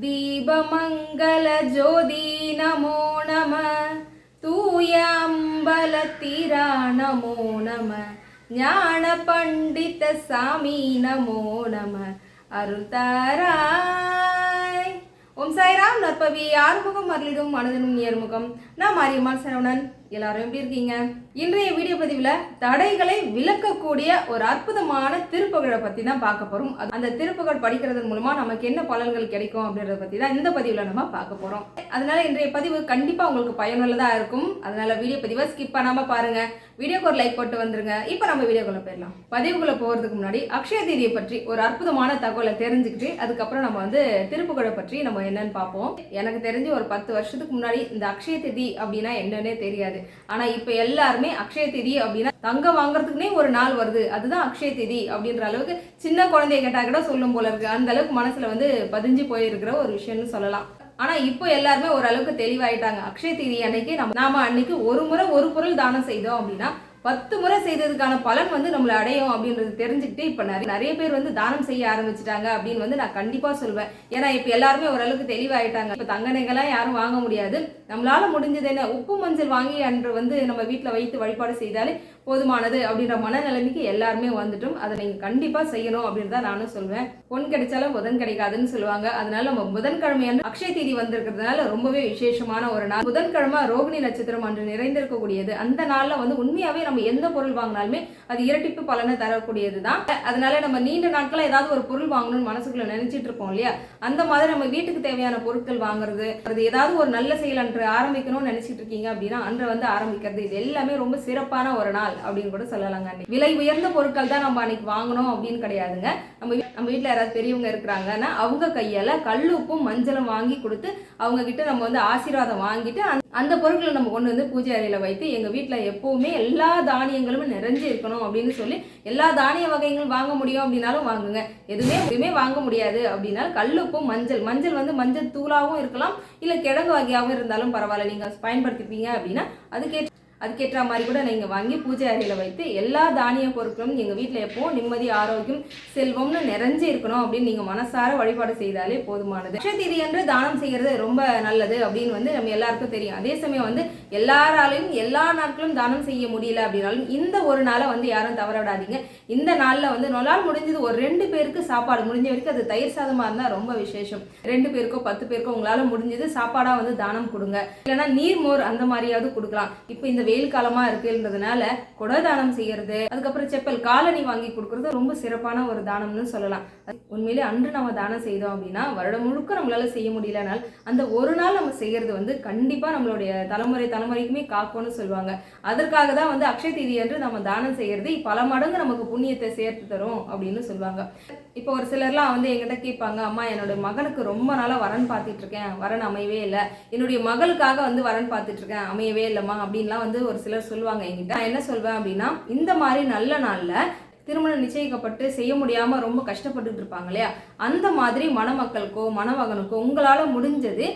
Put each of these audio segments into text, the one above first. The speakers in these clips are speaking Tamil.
தீபமங்கல ஜோதி நமோ நம. தூய அம்பலத்திரா நமோ நம ஞான பண்டித சாமி நமோ நம. அருள்தாராய் ஓம் சாய்ராம். நற்பவி ஆறுமுகம் அருளிடும் மனதனும் நேர்முகம். நான் மாரியம்மாள் சரவணன். எல்லாரும் எப்படி இருக்கீங்க? இன்றைய வீடியோ பதிவில் தடைகளை விளக்கக்கூடிய ஒரு அற்புதமான திருப்புகழை பற்றி தான் பார்க்க போகிறோம் அந்த திருப்புகழ் படிக்கிறதன் மூலமாக நமக்கு என்ன பலன்கள் கிடைக்கும் அப்படின்றத பற்றி தான் இந்த பதிவில் நம்ம பார்க்க போகிறோம் அதனால இன்றைய பதிவு கண்டிப்பாக உங்களுக்கு பயனுள்ளதாக இருக்கும். அதனால வீடியோ பதிவை ஸ்கிப் பண்ணாமல் பாருங்கள் வீடியோக்கு ஒரு லைக் போட்டு வந்துருங்க. இப்போ நம்ம வீடியோக்குள்ளே போயிடலாம். பதிவுக்குள்ளே போகிறதுக்கு முன்னாடி அக்ஷய தேதியை பற்றி ஒரு அற்புதமான தகவலை தெரிஞ்சுக்கிட்டு அதுக்கப்புறம் நம்ம வந்து திருப்புகழை பற்றி நம்ம என்னன்னு பார்ப்போம். எனக்கு தெரிஞ்சு ஒரு பத்து வருஷத்துக்கு முன்னாடி இந்த அக்ஷய தேதி அப்படின்னா என்னன்னே தெரியாது. ஆனால் இப்போ எல்லாருமே அக்ஷய தேதி அப்படின்னா தங்கம் வாங்குறதுக்குனே ஒரு நாள் வருது. அதுதான் அக்ஷய தேதி அப்படின்ற அளவுக்கு சின்ன குழந்தைய கேட்டா கூட சொல்லும் போல இருக்கு. அந்த அளவுக்கு மனசுல வந்து பதிஞ்சு போயிருக்கிற ஒரு விஷயம்னு சொல்லலாம். ஆனா இப்போ எல்லாருமே ஓரளவுக்கு தெளிவாயிட்டாங்க. அக்ஷய தேதி அன்னைக்கு நம்ம நாம அன்னைக்கு ஒரு முறை ஒரு பொருள் தானம் செய்தோம் அப்படின்னா பத்து முறை செய்ததுக்கான பலன் வந்து நம்மளை அடையும் அப்படின்றது தெரிஞ்சுக்கிட்டு இப்போ நிறைய நிறைய பேர் வந்து தானம் செய்ய ஆரம்பிச்சிட்டாங்க அப்படின்னு வந்து நான் கண்டிப்பாக சொல்வேன். ஏன்னா இப்போ எல்லாருமே ஓரளவுக்கு தெளிவாயிட்டாங்க. இப்போ தங்க நகைலாம் யாரும் வாங்க முடியாது. நம்மளால முடிஞ்சது என்ன? உப்பு மஞ்சள் வாங்கி அன்று வந்து நம்ம வீட்டில் வைத்து வழிபாடு செய்தாலே போதுமானது அப்படின்ற மனநிலைமைக்கு எல்லாருமே வந்துட்டும். அதை நீங்கள் கண்டிப்பாக செய்யணும் அப்படின்னு தான் நானும் சொல்வேன். பொன் கிடைச்சாலும் புதன் கிடைக்காதுன்னு சொல்லுவாங்க. அதனால நம்ம புதன்கிழமை அன்று அக்ஷய தீதி வந்திருக்கிறதுனால ரொம்பவே விசேஷமான ஒரு நாள். புதன்கிழமை ரோகிணி நட்சத்திரம் அன்று நிறைந்திருக்கக்கூடியது. அந்த நாளில் வந்து உண்மையாகவே நம்ம எந்த பொருள் வாங்கினாலுமே அது இரட்டிப்பு பலனை தரக்கூடியது தான். அதனால நம்ம நீண்ட நாட்களா ஏதாவது ஒரு பொருள் வாங்கணும்னு மனசுக்குள்ள நினைச்சிட்டு இருப்போம் இல்லையா? அந்த மாதிரி நம்ம வீட்டுக்கு தேவையான பொருட்கள் வாங்குறது அது ஏதாவது ஒரு நல்ல செயல் அன்று ஆரம்பிக்கணும்னு நினைச்சிட்டு இருக்கீங்க அப்படின்னா அன்று வந்து ஆரம்பிக்கிறது இது எல்லாமே ரொம்ப சிறப்பான ஒரு நாள். அப்படின்னு கூட சொல்லலாங்க அன்னைக்கு. விலை உயர்ந்த பொருட்கள் தான் நம்ம அன்னைக்கு வாங்கணும் அப்படின்னு கிடையாதுங்க. நம்ம நம்ம வீட்டில் யாராவது பெரியவங்க இருக்கிறாங்கன்னா அவங்க கையால் கல்லுப்பும் மஞ்சளும் வாங்கி கொடுத்து அவங்க கிட்ட நம்ம வந்து ஆசீர்வாதம் வாங்கிட்டு அந்த- பொருட்களை நம்ம கொண்டு வந்து பூஜை அறையில் வைத்து எங்கள் வீட்டில் எப்போவுமே எல்லா தானியங்களும் நிறைஞ்சு இருக்கணும் அப்படின்னு சொல்லி எல்லா தானிய வகைகளும் வாங்க முடியும் அப்படின்னாலும் வாங்குங்க. எதுவுமே எதுவுமே வாங்க முடியாது அப்படின்னா கல்லுப்பும் மஞ்சள். மஞ்சள் வந்து மஞ்சள் தூளாகவும் இருக்கலாம் இல்லை கிழங்கு வகையாகவும் இருந்தாலும் பரவாயில்ல. நீங்கள் பயன்படுத்திப்பீங்க அப்படின்னா அதுக்கேற்ற அதுக்கேற்ற மாதிரி கூட நீங்கள் வாங்கி பூஜை அறையில் வைத்து எல்லா தானிய பொருட்களும் எங்கள் வீட்டில் எப்போ நிம்மதி ஆரோக்கியம் செல்வம்னு நிறைஞ்சு இருக்கணும் அப்படின்னு நீங்கள் மனசார வழிபாடு செய்தாலே போதுமானது. அக்ஷய தீதி என்று தானம் செய்கிறது ரொம்ப நல்லது அப்படின்னு வந்து நம்ம எல்லாருக்கும் தெரியும். அதே சமயம் வந்து எல்லாராலையும் எல்லா நாட்களும் தானம் செய்ய முடியல அப்படின்னாலும் இந்த ஒரு நாளை வந்து யாரும் தவற விடாதீங்க. இந்த நாளில் வந்து நொலால் முடிஞ்சது ஒரு ரெண்டு பேருக்கு சாப்பாடு. முடிஞ்ச வரைக்கும் அது தயிர் சாதமாக இருந்தால் ரொம்ப விசேஷம். ரெண்டு பேருக்கோ பத்து பேருக்கோ உங்களால் முடிஞ்சது சாப்பாடாக வந்து தானம் கொடுங்க. இல்லைன்னா நீர் மோர் அந்த மாதிரியாவது கொடுக்கலாம். இப்போ இந்த வெயில் காலமாக இருக்குன்றதுனால குட தானம் செய்யறது அதுக்கப்புறம் செப்பல் காலணி வாங்கி கொடுக்கறது ரொம்ப சிறப்பான ஒரு தானம்னு சொல்லலாம். உண்மையிலே அன்று நம்ம தானம் செய்தோம் அப்படின்னா வருடம் முழுக்க நம்மளால செய்ய முடியலனால் அந்த ஒரு நாள் நம்ம செய்யறது வந்து கண்டிப்பாக நம்மளுடைய தலைமுறை தலைமுறைக்குமே காக்கும்னு சொல்லுவாங்க. அதற்காக தான் வந்து அக்ஷய தீதி என்று நம்ம தானம் செய்யறது. பல மடங்கு நமக்கு புண்ணியத்தை சேர்த்து தரும் அப்படின்னு சொல்லுவாங்க. இப்போ ஒரு சிலர்லாம் வந்து எங்கிட்ட கேட்பாங்க அம்மா என்னோட மகனுக்கு ரொம்ப நாளாக வரன் பார்த்துட்டு இருக்கேன் வரன் அமையவே இல்லை. என்னுடைய மகளுக்காக வந்து வரன் பார்த்துட்டு இருக்கேன் அமையவே இல்லைம்மா அப்படின்லாம் வந்து ஒரு சிலர் சொல்லுவாங்க என்கிட்ட. நான் என்ன சொல்வேன் அப்படின்னா இந்த மாதிரி நல்ல நாளில் திருமணம் நிச்சயிக்கப்பட்டு செய்ய முடியாம ரொம்ப கஷ்டப்பட்டுட்டு இருப்பாங்க இல்லையா? அந்த மாதிரி மணமக்களுக்கோ மணமகனுக்கோ உங்களால் முடிஞ்சது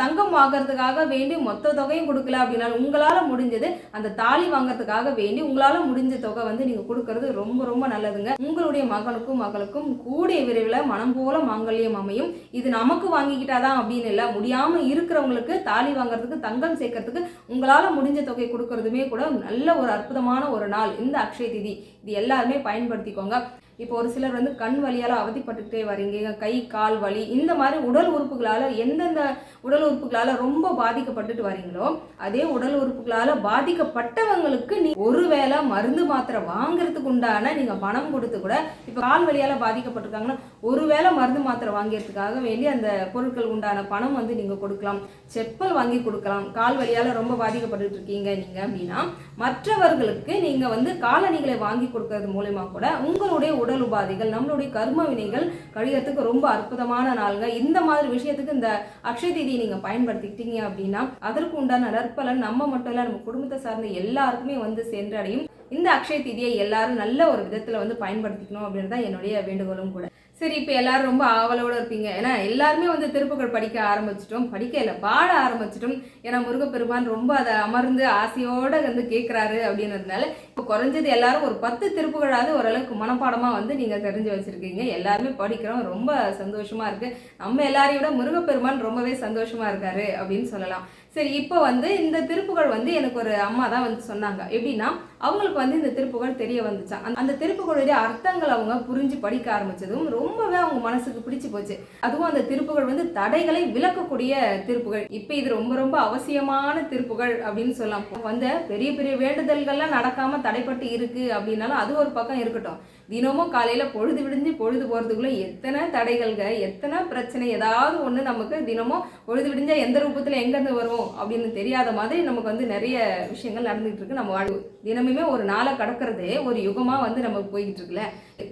தங்கம் வாங்கிறதுக்காக வேண்டி மொத்த தொகையும் கொடுக்கல அப்படின்னாலும் உங்களால் முடிஞ்சது அந்த தாலி வாங்குறதுக்காக வேண்டி உங்களால் முடிஞ்ச தொகை வந்து நீங்கள் கொடுக்கறது ரொம்ப ரொம்ப நல்லதுங்க. உங்களுடைய மகனுக்கும் மகளுக்கும் கூடிய விரைவில் மனம் போல மாங்கல்யம் அமையும். இது நமக்கு வாங்கிக்கிட்டாதான் அப்படின்னு இல்லை முடியாமல் இருக்கிறவங்களுக்கு தாலி வாங்குறதுக்கு தங்கம் சேர்க்கறதுக்கு உங்களால் முடிஞ்ச தொகை கொடுக்கறதுமே கூட நல்ல ஒரு அற்புதமான ஒரு நாள். இந்த அக்ஷய திதி. இது எல்லாருமே பயன்படுத்திக்கோங்க. இப்போ ஒரு சிலர் வந்து கண் வலியால் அவதிப்பட்டுக்கிட்டே வரீங்க கை கால் வலி இந்த மாதிரி உடல் உறுப்புகளால் எந்தெந்த உடல் உறுப்புகளால் ரொம்ப பாதிக்கப்பட்டுட்டு வரீங்களோ அதே உடல் உறுப்புகளால் பாதிக்கப்பட்டவங்களுக்கு நீ ஒருவேளை மருந்து மாத்திரை வாங்குறதுக்கு உண்டான நீங்கள் பணம் கொடுத்து கூட இப்போ கால் வலியால் பாதிக்கப்பட்டிருக்காங்கன்னா ஒருவேளை மருந்து மாத்திரை வாங்கிறதுக்காக வேண்டி அந்த பொருட்கள் உண்டான பணம் வந்து நீங்கள் கொடுக்கலாம். செப்பல் வாங்கி கொடுக்கலாம். கால் வலியால் ரொம்ப பாதிக்கப்பட்டு இருக்கீங்க நீங்கள் அப்படின்னா மற்றவர்களுக்கு நீங்கள் வந்து காலணிகளை வாங்கி கொடுக்கறது மூலயமா கூட உங்களுடைய உடல் உபாதைகள் நம்மளுடைய கர்ம வினைகள் கழியறதுக்கு ரொம்ப அற்புதமான நாளுங்க. இந்த மாதிரி விஷயத்துக்கு இந்த அக்ஷய தீதியை நீங்கள் பயன்படுத்திக்கிட்டீங்க அப்படின்னா அதற்கு உண்டான நற்பலன் நம்ம மட்டும் இல்லை நம்ம குடும்பத்தை சார்ந்த எல்லாருக்குமே வந்து சென்றடையும். இந்த அக்ஷய தீதியை எல்லாரும் நல்ல ஒரு விதத்தில் வந்து பயன்படுத்திக்கணும் அப்படின்னு தான் என்னுடைய வேண்டுகோளும் கூட. சரி இப்போ எல்லாரும் ரொம்ப ஆவலோடு இருப்பீங்க. ஏன்னா எல்லாருமே வந்து திருப்புகள் படிக்க ஆரம்பிச்சிட்டோம் படிக்க இல்லை பாட ஆரம்பிச்சிட்டோம். ஏன்னா முருகப்பெருமான் ரொம்ப அதை அமர்ந்து ஆசையோடு வந்து கேட்குறாரு அப்படின்றதுனால இப்போ குறைஞ்சது எல்லாரும் ஒரு பத்து திருப்புகளாவது ஓரளவுக்கு மனப்பாடமாக வந்து நீங்கள் தெரிஞ்சு வச்சுருக்கீங்க. எல்லாருமே படிக்கிறோம் ரொம்ப சந்தோஷமாக இருக்குது நம்ம எல்லாரையும் விட முருகப்பெருமான் ரொம்பவே சந்தோஷமாக இருக்காரு அப்படின்னு சொல்லலாம். சரி இப்போ வந்து இந்த திருப்புகழ் வந்து எனக்கு ஒரு அம்மா தான் வந்து சொன்னாங்க. எப்படின்னா அவங்களுக்கு வந்து இந்த திருப்புகழ் தெரிய வந்துச்சான் அந்த- திருப்புகளுடைய திருப்புகழுடைய அர்த்தங்கள் அவங்க புரிஞ்சு படிக்க ஆரம்பிச்சதும் ரொம்பவே அவங்க மனசுக்கு பிடிச்சு போச்சு. அதுவும் அந்த திருப்புகழ் வந்து தடைகளை விளக்கக்கூடிய திருப்புகள். இப்போ இது ரொம்ப ரொம்ப அவசியமான திருப்புகழ் அப்படின்னு சொல்லலாம். வந்த பெரிய பெரிய வேண்டுதல்கள்லாம் நடக்காம தடைப்பட்டு இருக்கு அப்படின்னாலும் அது ஒரு பக்கம் இருக்கட்டும். தினமும் காலையில் பொழுது விடிஞ்சு பொழுது போகிறதுக்குள்ளே எத்தனை தடைகள்க எத்தனை பிரச்சனை ஏதாவது ஒன்று நமக்கு தினமும் பொழுது விடிஞ்சால் எந்த ரூபத்தில் எங்கேருந்து வரும் அப்படின்னு தெரியாத மாதிரி நமக்கு வந்து நிறைய விஷயங்கள் நடந்துகிட்டு இருக்கு நம்ம வாழ்வு. தினமுமே ஒரு நாளை கடக்கிறதே ஒரு யுகமாக வந்து நமக்கு போய்கிட்டு இருக்குல்ல.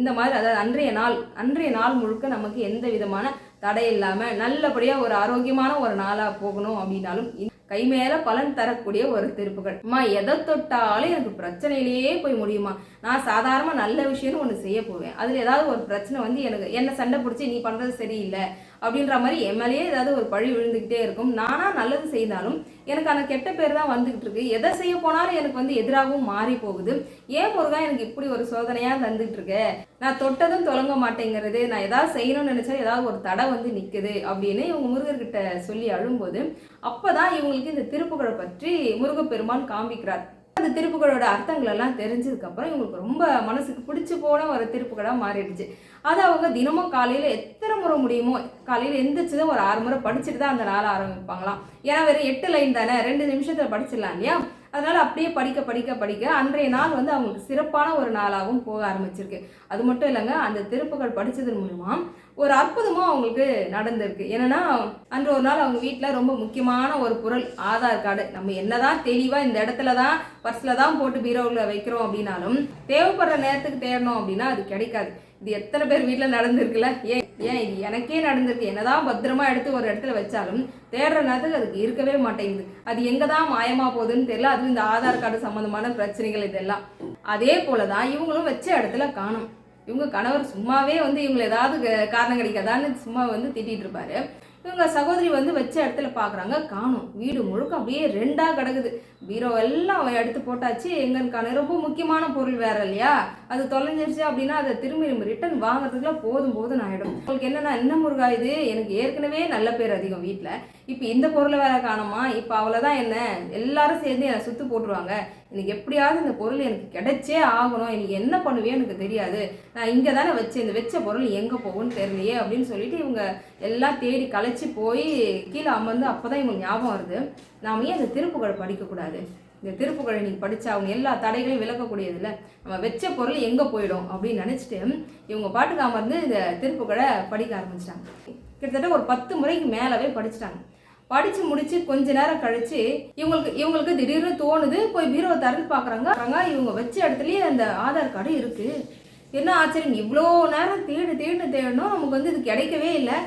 இந்த மாதிரி அதாவது அன்றைய நாள் அன்றைய நாள் முழுக்க நமக்கு எந்த விதமான தடை இல்லாமல் நல்லபடியாக ஒரு ஆரோக்கியமான ஒரு நாளாக போகணும் அப்படின்னாலும் கை மேல பலன் தரக்கூடிய ஒரு திருப்புகள். அம்மா எதை தொட்டாலும் எனக்கு பிரச்சனையிலேயே போய் முடியுமா? நான் சாதாரண நல்ல விஷயம்னு ஒன்று செய்ய போவேன். அதில் ஏதாவது ஒரு பிரச்சனை வந்து எனக்கு என்ன சண்டை பிடிச்சி நீ பண்ணுறது சரியில்லை. அப்படின்ற மாதிரி என் மேலேயே ஏதாவது ஒரு பழி விழுந்துக்கிட்டே இருக்கும். நானா நல்லது செய்தாலும் எனக்கு அந்த கெட்ட பேர் தான் வந்துகிட்டு இருக்கு. எதை செய்ய போனாலும் எனக்கு வந்து எதிராகவும் மாறி போகுது. ஏன் முருகா எனக்கு இப்படி ஒரு சோதனையாக தந்துட்டு இருக்க? நான் தொட்டதும் தொடங்க மாட்டேங்கிறது. நான் ஏதாவது செய்யணும்னு நினைச்சா ஏதாவது ஒரு தடை வந்து நிக்குது அப்படின்னு இவங்க முருகர்கிட்ட சொல்லி அழும்போது அப்பதான் இவங்களுக்கு இந்த திருப்புகழை பற்றி முருகப்பெருமான் காண்பிக்கிறார். அந்த திருப்புகளோட அர்த்தங்கள் எல்லாம் தெரிஞ்சதுக்கு அப்புறம் இவங்களுக்கு ரொம்ப மனசுக்கு பிடிச்சி போன ஒரு திருப்புகளாக மாறிடுச்சு. அதை அவங்க தினமும் காலையில எத்தனை முறை முடியுமோ காலையில எந்திரிச்சதும் ஒரு ஆறு முறை படிச்சுட்டு தான் அந்த நாளை ஆரம்பிப்பாங்களாம். ஏன்னா வெறும் எட்டு லைன் தானே ரெண்டு நிமிஷத்துல படிச்சிடலாம் இல்லையா? அதனால் அப்படியே படிக்க படிக்க படிக்க அன்றைய நாள் வந்து அவங்களுக்கு சிறப்பான ஒரு நாளாகவும் போக ஆரம்பிச்சிருக்கு. அது மட்டும் இல்லைங்க அந்த திருப்புகள் படித்ததன் மூலமா ஒரு அற்புதமும் அவங்களுக்கு நடந்திருக்கு. என்னன்னா அன்று ஒரு நாள் அவங்க வீட்டில் ரொம்ப முக்கியமான ஒரு பொருள் ஆதார் கார்டு. நம்ம என்னதான் தெளிவாக இந்த இடத்துல தான் பர்ஸில் தான் போட்டு பீரோவில் வைக்கிறோம் அப்படின்னாலும் தேவைப்படுற நேரத்துக்கு தேடணும் அப்படின்னா அது கிடைக்காது. இது எத்தனை பேர் வீட்டில் நடந்திருக்குல்ல? ஏன் ஏன் இது எனக்கே நடந்திருக்கு? என்னதான் பத்திரமா எடுத்து ஒரு இடத்துல வச்சாலும் தேடுற நேரத்துக்கு அதுக்கு இருக்கவே மாட்டேங்குது. அது எங்கே தான் மாயமாக போகுதுன்னு தெரியல. அதுவும் இந்த ஆதார் கார்டு சம்மந்தமான பிரச்சனைகள் இதெல்லாம். அதே போல தான் இவங்களும் வச்ச இடத்துல காணும். இவங்க கணவர் சும்மாவே வந்து இவங்களை ஏதாவது காரணம் கிடைக்காதான்னு சும்மா வந்து திட்டிகிட்டு இருப்பாரு. இவங்க சகோதரி வந்து வச்ச இடத்துல பார்க்குறாங்க காணும். வீடு முழுக்க அப்படியே ரெண்டாக கிடக்குது. பீரோ எல்லாம் எடுத்து போட்டாச்சு. எங்கன்னு காணும் ரொம்ப முக்கியமான பொருள் வேற இல்லையா? அது தொலைஞ்சிருச்சு அப்படின்னா அதை திரும்பி நம்ம ரிட்டர்ன் வாங்குறதுக்குலாம் போதும் போதும் ஆகிடும் உங்களுக்கு என்னென்னா என்ன முருகா இது? எனக்கு ஏற்கனவே நல்ல பேர் அதிகம் வீட்டில் இப்போ இந்த பொருளை வேற காணுமா? இப்போ அவ்வளோதான் என்ன? எல்லாரும் சேர்ந்து என்னை சுத்து போட்டுருவாங்க. எனக்கு எப்படியாவது இந்த பொருள் எனக்கு கிடைச்சே ஆகணும். எனக்கு என்ன பண்ணுவேன்னு எனக்கு தெரியாது. நான் இங்கே தானே வச்சு இந்த வச்ச பொருள் எங்கே போகும்னு தெரியலையே அப்படின்னு சொல்லிட்டு இவங்க எல்லாம் தேடி களைச்சி போய் கீழே அமர்ந்து அப்போ தான் இவங்களுக்கு ஞாபகம் வருது. நாம ஏன் இந்த திருப்புகழை படிக்கக்கூடாது? இந்த திருப்புகழை நீங்கள் படித்தா அவங்க எல்லா தடைகளையும் விளக்கக்கூடியதில்ல நம்ம வச்ச பொருள் எங்கே போயிடும் அப்படின்னு நினச்சிட்டு இவங்க பாட்டுக்கு அமர்ந்து இந்த திருப்புகழை படிக்க ஆரம்பிச்சிட்டாங்க. கிட்டத்தட்ட ஒரு பத்து முறைக்கு மேலவே படிச்சிட்டாங்க. படிச்சு முடிச்சு கொஞ்ச நேரம் கழிச்சு இவங்களுக்கு இவங்களுக்கு திடீர்னு தோணுது போய் பீரோவை திறந்து பார்க்குறாங்க. இவங்க வச்ச இடத்துலயே அந்த ஆதார் கார்டு இருக்கு. என்ன ஆச்சரியம்? இவ்வளோ நேரம் தேடு தேடு தேடணும். நமக்கு வந்து இது கிடைக்கவே இல்லை.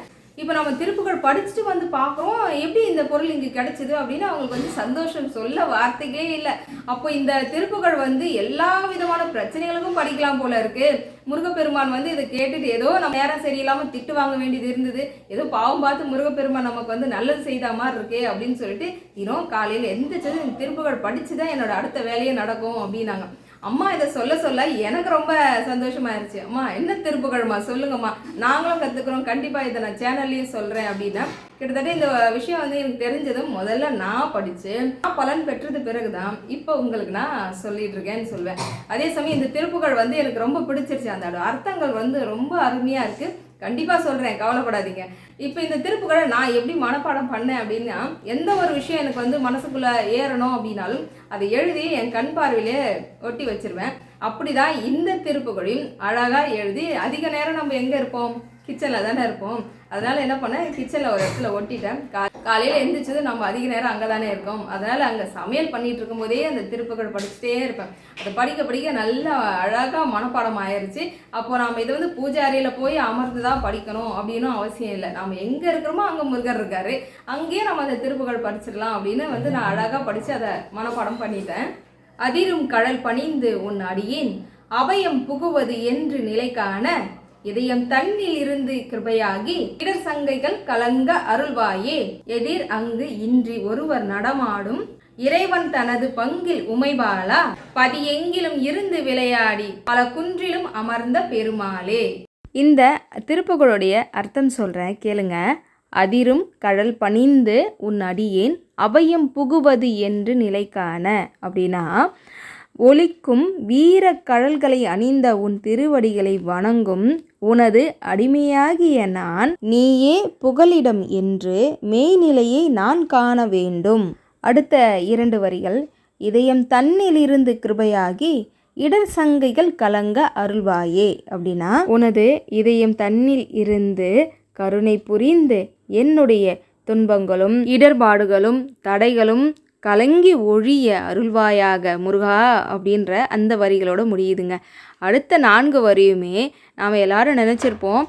இப்போ நம்ம திருப்புகள் படிச்சுட்டு வந்து பார்க்குறோம். எப்படி இந்த பொருள் இங்கே கிடைச்சிது அப்படின்னு அவங்களுக்கு வந்து சந்தோஷம் சொல்ல வார்த்தைகளே இல்லை. அப்போ இந்த திருப்புகள் வந்து எல்லா விதமான பிரச்சனைகளுக்கும் படிக்கலாம் போல இருக்கு. முருகப்பெருமான் வந்து இதை கேட்டுட்டு ஏதோ நம்ம நேரம் சரியில்லாமல் திட்டு வாங்க வேண்டியது இருந்தது. ஏதோ பாவம் பார்த்து முருகப்பெருமான் நமக்கு வந்து நல்லது செய்த மாதிரி இருக்கே அப்படின்னு சொல்லிட்டு தினம் காலையில் எந்திரிச்சது இந்த திருப்புகள் படிச்சு தான் என்னோட அடுத்த வேலையே நடக்கும் அப்படின்னாங்க. அம்மா இதை சொல்ல சொல்ல எனக்கு ரொம்ப சந்தோஷமா இருந்துச்சு அம்மா என்ன திருப்புகழ்மா சொல்லுங்கம்மா. நாங்களும் கற்றுக்குறோம் கண்டிப்பாக இதை நான் சேனல்லையும் சொல்கிறேன் அப்படின்னா கிட்டத்தட்ட இந்த விஷயம் வந்து எனக்கு தெரிஞ்சதும் முதல்ல நான் படித்து நான் பலன் பெற்றது பிறகு தான் இப்போ உங்களுக்கு நான் சொல்லிட்டு இருக்கேன்னு சொல்வேன். அதே சமயம் இந்த திருப்புகள் வந்து எனக்கு ரொம்ப பிடிச்சிருச்சு. அந்த அர்த்தங்கள் வந்து ரொம்ப அருமையாக இருக்குது கண்டிப்பாக சொல்கிறேன் கவலைப்படாதீங்க. இப்போ இந்த திருப்புகளை நான் எப்படி மனப்பாடம் பண்ணேன் அப்படின்னா எந்த ஒரு விஷயம் எனக்கு வந்து மனசுக்குள்ளே ஏறணும் அப்படின்னாலும் அதை எழுதி என் கண் பார்வையிலே ஒட்டி வச்சிருவேன். அப்படிதான் இந்த திருப்புகளையும் அழகாக எழுதி அதிக நேரம் நம்ம எங்கே இருப்போம்? கிச்சனில் தானே இருப்போம். அதனால என்ன பண்ணேன் கிச்சனில் ஒரு இடத்துல ஒட்டிட்டேன். கா காலையில் எழுந்திரிச்சது நம்ம அதிக நேரம் அங்கே தானே இருக்கோம். அதனால் அங்கே சமையல் பண்ணிட்டு இருக்கும்போதே அந்த திருப்புகள் படிச்சுட்டே இருப்பேன். அதை படிக்க படிக்க நல்லா அழகாக மனப்பாடம் ஆயிடுச்சு அப்போ நாம் இதை வந்து பூஜை அறையில் போய் அமர்ந்து தான் படிக்கணும் அப்படின்னும் அவசியம் இல்லை. நாம் எங்கே இருக்கிறோமோ அங்கே முருகர் இருக்காரு. அங்கேயே நம்ம அந்த திருப்புகள் படிச்சிடலாம் அப்படின்னு வந்து நான் அழகாக படித்து அதை மனப்பாடம் பண்ணிட்டேன். அதிரும் கடல் பணிந்து உன் அடியேன் அபயம் புகுவது என்று நிலைக்கான இதயம் தன்னில் இருந்து கிருபையாகி இடர் சங்கைகள் கலங்க அருள்வாயே. எதிர் அங்கு இன்றி ஒருவர் நடமாடும். இறைவன் தனது பங்கில் உமைபாலா பதி எங்கிலும் இருந்து விளையாடி பல குன்றிலும் அமர்ந்த பெருமாளே. இந்த திருப்புகளுடைய அர்த்தம் சொல்கிறேன் கேளுங்க. அதிரும் கடல் பணிந்து உன் அடியேன் அபயம் புகுவது என்று நிலைக்கான அப்படின்னா ஒலிக்கும் வீர கடல்களை அணிந்த உன் திருவடிகளை வணங்கும். உனது அடிமையாகிய நான் நீயே புகலிடம் என்று மெய்நிலையை நான் காண வேண்டும். அடுத்த இரண்டு வரிகள். இதயம் தன்னிலிருந்து கிருபையாகி இடர் சங்கைகள் கலங்க அருள்வாயே அப்படின்னா உனது இதயம் தன்னில் இருந்து கருணை புரிந்து என்னுடைய துன்பங்களும் இடர்பாடுகளும் தடைகளும் கலங்கி ஒழிய அருள்வாயாக முருகா அப்படின்ற அந்த வரிகளோட முடியுதுங்க. அடுத்த நான்கு வரியுமே நாம் எல்லாரும் நினச்சிருப்போம்.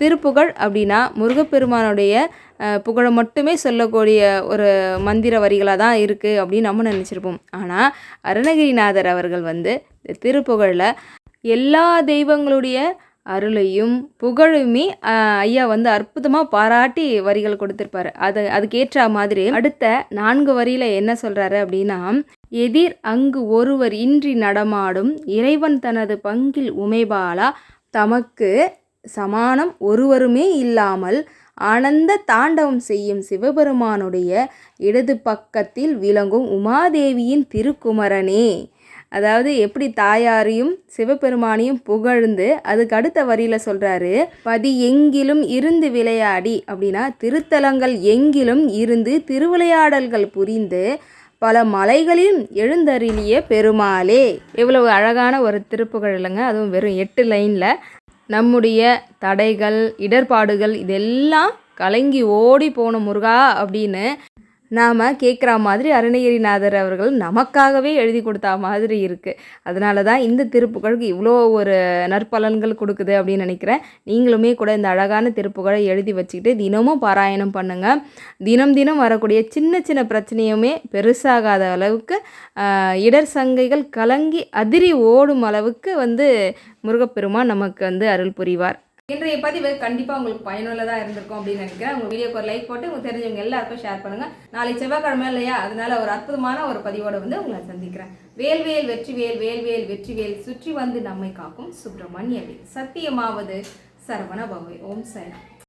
திருப்புகழ் அப்படின்னா முருகப்பெருமானுடைய புகழை மட்டுமே சொல்லக்கூடிய ஒரு மந்திர வரிகளாக தான் இருக்குது அப்படின்னு நம்ம நினச்சிருப்போம். ஆனால் அருணகிரிநாதர் அவர்கள் வந்து திருப்புகழில் எல்லா தெய்வங்களுடைய அருளையும் புகழுமே ஐயா வந்து அற்புதமாக பாராட்டி வரிகள் கொடுத்துருப்பாரு. அது அதுக்கேற்ற மாதிரி அடுத்த நான்கு வரியில் என்ன சொல்கிறாரு அப்படின்னா எதிர் அங்கு ஒருவர் இன்றி நடமாடும் இறைவன் தனது பங்கில் உமைபாலா தமக்கு சமானம் ஒருவருமே இல்லாமல் ஆனந்த தாண்டவம் செய்யும் சிவபெருமானுடைய இடது பக்கத்தில் விளங்கும் உமாதேவியின் திருக்குமரனே. அதாவது எப்படி தாயாரையும் சிவபெருமானையும் புகழ்ந்து அதுக்கு அடுத்த வரியில் சொல்கிறாரு பதி எங்கிலும் இருந்து விளையாடி அப்படின்னா திருத்தலங்கள் எங்கிலும் இருந்து திருவிளையாடல்கள் புரிந்து பல மலைகளில் எழுந்தருளிய பெருமாளே. எவ்வளவு அழகான ஒரு திருப்புகழ் இல்லைங்க அதுவும் வெறும் எட்டு லைனில். நம்முடைய தடைகள் இடர்பாடுகள் இதெல்லாம் கலங்கி ஓடி போன முருகா அப்படின்னு நாம் கேட்குற மாதிரி அருணகிரிநாதர் அவர்கள் நமக்காகவே எழுதி கொடுத்தா மாதிரி இருக்குது அதனால தான் இந்த திருப்புகழுக்கு இவ்வளோ ஒரு நற்பலன்கள் கொடுக்குது அப்படின்னு நினைக்கிறேன். நீங்களுமே கூட இந்த அழகான திருப்புகழை எழுதி வச்சுக்கிட்டு தினமும் பாராயணம் பண்ணுங்கள் தினம் தினம் வரக்கூடிய சின்ன சின்ன பிரச்சனையுமே பெருசாகாத அளவுக்கு இடர் சங்கைகள் கலங்கி அதிரி ஓடும் அளவுக்கு வந்து முருகப்பெருமான் நமக்கு வந்து அருள் புரிவார். இன்றைய பதிவு கண்டிப்பாக உங்களுக்கு பயனுள்ளதாக இருந்திருக்கும் அப்படின்னு நினைக்கிறேன். உங்கள் வீடியோக்கு ஒரு லைக் போட்டு உங்கள் தெரிஞ்சவங்க எல்லாருக்கும் ஷேர் பண்ணுங்கள் நாளை செவ்வாய்க்கிழமை இல்லையா? அதனால ஒரு அற்புதமான ஒரு பதிவோடு வந்து உங்களை சந்திக்கிறேன். வேல்வேல் வெற்றிவேல் வேல்வேல் வெற்றிவேல் சுற்றி வந்து நம்மை காக்கும் சுப்பிரமணியவே சத்தியமாவது சரவண பவை ஓம் சைனா